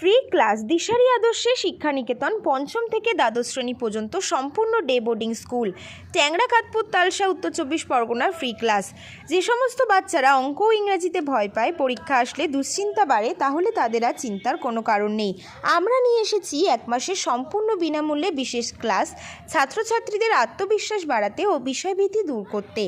Free class দিশারি আদর্শে শিক্ষানিকেতন পঞ্চম থেকে দ্বাদশ শ্রেণি পর্যন্ত সম্পূর্ণ ডে বোর্ডিং স্কুল। ট্যাংরা, কাতপুর তালসা উত্তর চব্বিশ পরগনার ফ্রি ক্লাস। যে সমস্ত বাচ্চারা অঙ্ক ও ইংরাজিতে ভয় পায়, পরীক্ষা আসলে দুশ্চিন্তা বাড়ে, তাহলে তাদের আর চিন্তার কোনো কারণ নেই। আমরা নিয়ে এসেছি এক মাসের সম্পূর্ণ বিনামূল্যে বিশেষ ক্লাস ছাত্রছাত্রীদের আত্মবিশ্বাস বাড়াতে ও বিষয়ভীতি দূর করতে।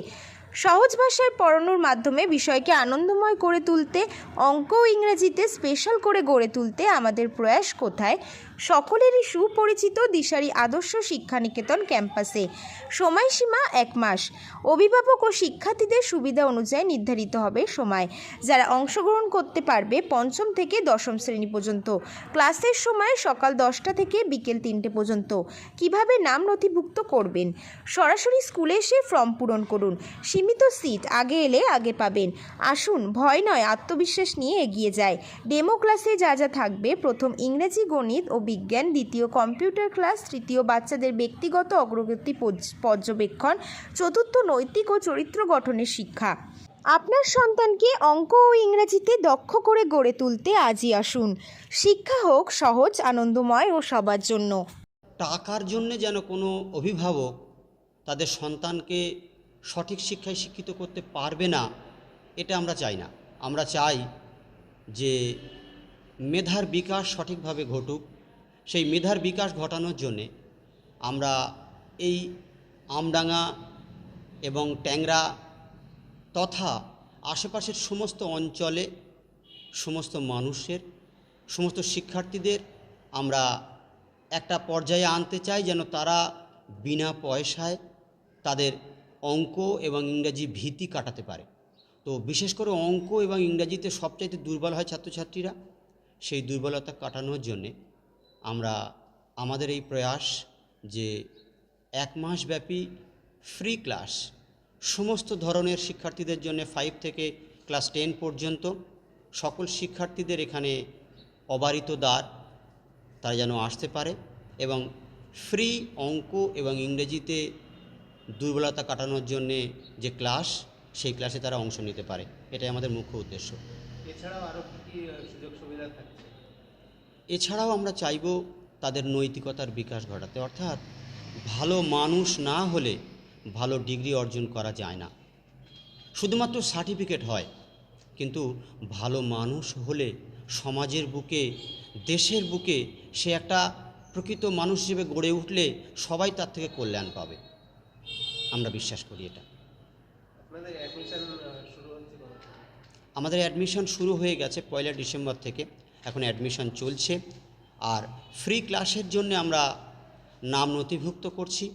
সহজ ভাষায় পড়ানোর মাধ্যমে বিষয়কে আনন্দময় করে তুলতে, অঙ্ক ইংরেজিতে স্পেশাল করে গড়ে তুলতে আমাদের প্রয়াস কোথায়? সকলেরই সুপরিচিত দিশারি আদর্শ শিক্ষানিকেতন ক্যাম্পাসে। সময়সীমা এক মাস। অভিভাবক ও শিক্ষার্থীদের সুবিধা অনুযায়ী নির্ধারিত হবে সময়। যারা অংশগ্রহণ করতে পারবে পঞ্চম থেকে দশম শ্রেণি পর্যন্ত। ক্লাসের সময় সকাল দশটা থেকে বিকেল তিনটে পর্যন্ত। কীভাবে নাম নথিভুক্ত করবেন? সরাসরি স্কুলে এসে ফর্ম পূরণ করুন। সীমিত সিট আগে এলে আগে পাবেন। আসুন, ভয় নয়, আত্মবিশ্বাস নিয়ে এগিয়ে যায় ডেমো ক্লাসে যা যা থাকবে, প্রথম ইংরেজি, গণিত ও বিজ্ঞান, দ্বিতীয় কম্পিউটার ক্লাস, তৃতীয় বাচ্চাদের ব্যক্তিগত অগ্রগতি পর্যবেক্ষণ, চতুর্থ নৈতিক ও চরিত্র গঠনের শিক্ষা। আপনার সন্তানকে অঙ্ক ও ইংরেজিতে দক্ষ করে গড়ে তুলতে আজই আসুন। শিক্ষা হোক সহজ, আনন্দময় ও সবার জন্য। টাকার জন্য যেন কোনো অভিভাবক তাদের সন্তানকে সঠিক শিক্ষায় শিক্ষিত করতে পারবে না, এটা আমরা চাই না। আমরা চাই যে মেধার বিকাশ সঠিকভাবে ঘটুক। সেই মেধার বিকাশ ঘটানোর জন্যে আমরা এই আমডাঙ্গা এবং ট্যাংরা তথা আশেপাশের সমস্ত অঞ্চলে, সমস্ত মানুষের, সমস্ত শিক্ষার্থীদের আমরা একটা পর্যায়ে আনতে চাই যেন তারা বিনা পয়সায় তাদের অঙ্ক এবং ইংরাজি ভীতি কাটাতে পারে। তো বিশেষ করে অঙ্ক এবং ইংরাজিতে সবচাইতে দুর্বল হয় ছাত্রছাত্রীরা, সেই দুর্বলতা কাটানোর জন্যে আমরা, আমাদের এই প্রয়াস যে এক মাস ব্যাপী ফ্রি ক্লাস সমস্ত ধরনের শিক্ষার্থীদের জন্য ফাইভ থেকে ক্লাস টেন পর্যন্ত সকল শিক্ষার্থীদের এখানে অবারিত দ্বার তারা যেন আসতে পারে এবং ফ্রি অঙ্ক এবং ইংরেজিতে দুর্বলতা কাটানোর জন্যে যে ক্লাস সেই ক্লাসে তারা অংশ নিতে পারে। এটাই আমাদের মুখ্য উদ্দেশ্য। এছাড়াও আরও কী সুযোগ সুবিধা থাকছে? এছাড়াও আমরা চাইব তাদের নৈতিকতার বিকাশ ঘটাতে। অর্থাৎ ভালো মানুষ না হলে ভালো ডিগ্রি অর্জন করা যায় না। শুধুমাত্র সার্টিফিকেট হয় কিন্তু ভালো মানুষ হলে সমাজের বুকে দেশের বুকে সে একটা প্রকৃত মানুষ হিসেবে গড়ে উঠলে সবাই তার থেকে কল্যাণ পাবে। আমরা বিশ্বাস করি এটা? আমাদের অ্যাডমিশন শুরু হয়ে গেছে পয়লা ডিসেম্বর থেকে। এখন অ্যাডমিশন চলছে। আর ফ্রি ক্লাসের জন্য আমরা নাম নথিভুক্ত করছি।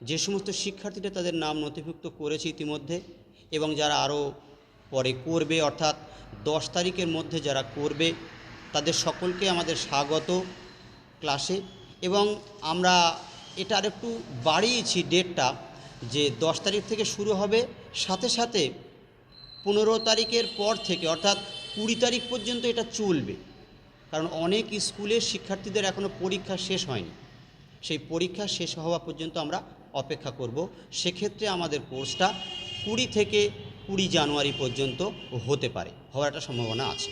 যে সমস্ত শিক্ষার্থীরা তাদের নাম নথিভুক্ত করেছে ইতিমধ্যে এবং যারা আরও পরে করবে অর্থাৎ দশ তারিখের মধ্যে যারা করবে তাদের সকলকে আমাদের স্বাগত ক্লাসে এবং আমরা এটা আর একটু বাড়িয়েছি ডেটটা যে দশ তারিখ থেকে শুরু হবে সাথে সাথে পনেরো তারিখের পর থেকে অর্থাৎ কুড়ি তারিখ পর্যন্ত এটা চলবে। কারণ অনেক স্কুলের শিক্ষার্থীদের এখনও পরীক্ষা শেষ হয়নি। সেই পরীক্ষা শেষ হওয়া পর্যন্ত আমরা অপেক্ষা করব। সেক্ষেত্রে আমাদের কোর্সটা কুড়ি থেকে কুড়ি জানুয়ারি পর্যন্ত হতে পারে হওয়ার একটা সম্ভাবনা আছে।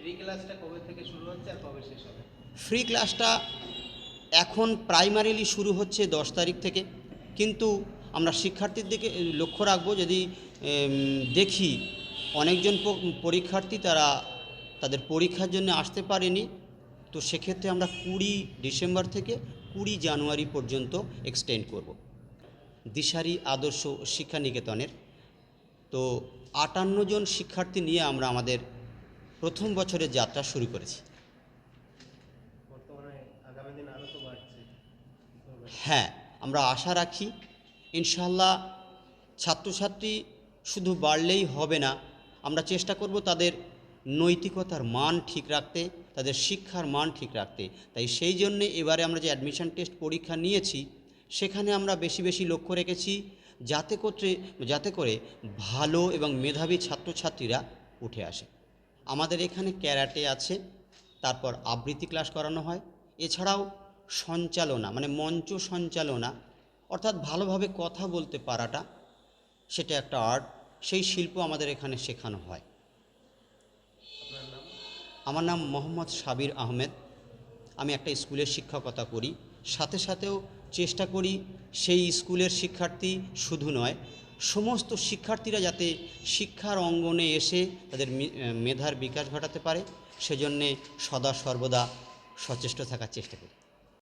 ফ্রি ক্লাসটা কবে থেকে শুরু হচ্ছে আর কবে শেষ হবে? ফ্রি ক্লাসটা এখন প্রাইমারিলি শুরু হচ্ছে দশ তারিখ থেকে কিন্তু আমরা শিক্ষার্থীর দিকে লক্ষ্য রাখব যদি দেখি অনেকজন পরীক্ষার্থী তারা তাদের পরীক্ষার জন্য আসতে পারেনি তো সেক্ষেত্রে আমরা কুড়ি ডিসেম্বর থেকে কুড়ি জানুয়ারি পর্যন্ত এক্সটেন্ড করব দিশারি আদর্শ শিক্ষা নিকেতনের তো আটান্ন জন শিক্ষার্থী নিয়ে আমরা আমাদের প্রথম বছরের যাত্রা শুরু করেছি? হ্যাঁ আমরা আশা রাখি ইনশাল্লাহ ছাত্রছাত্রী শুধু বাড়লেই হবে না, আমরা চেষ্টা করব তাদের নৈতিকতার মান ঠিক রাখতে, তাদের শিক্ষার মান ঠিক রাখতে। তাই সেই জন্যে এবারে আমরা যে অ্যাডমিশন টেস্ট পরীক্ষা নিয়েছি, সেখানে আমরা বেশি বেশি লক্ষ্য রেখেছি যাতে করতে যাতে করে ভালো এবং মেধাবী ছাত্রছাত্রীরা উঠে আসে। আমাদের এখানে ক্যারাটে আছে, তারপর আবৃত্তি ক্লাস করানো হয়। এছাড়াও সঞ্চালনা মানে মঞ্চ সঞ্চালনা অর্থাৎ ভালোভাবে কথা বলতে পারাটা সেটা একটা আর্ট। সেই শিল্প আমাদের এখানে শেখানো হয়। আমার নাম মোহাম্মদ সাবির আহমেদ। আমি একটা স্কুলের শিক্ষকতা করি। সাথে সাথেও চেষ্টা করি সেই স্কুলের শিক্ষার্থী শুধু নয়, সমস্ত শিক্ষার্থীরা যাতে শিক্ষার অঙ্গনে এসে তাদের মেধার বিকাশ ঘটাতে পারে, সেজন্যে সদা সর্বদা সচেষ্ট থাকার চেষ্টা করি।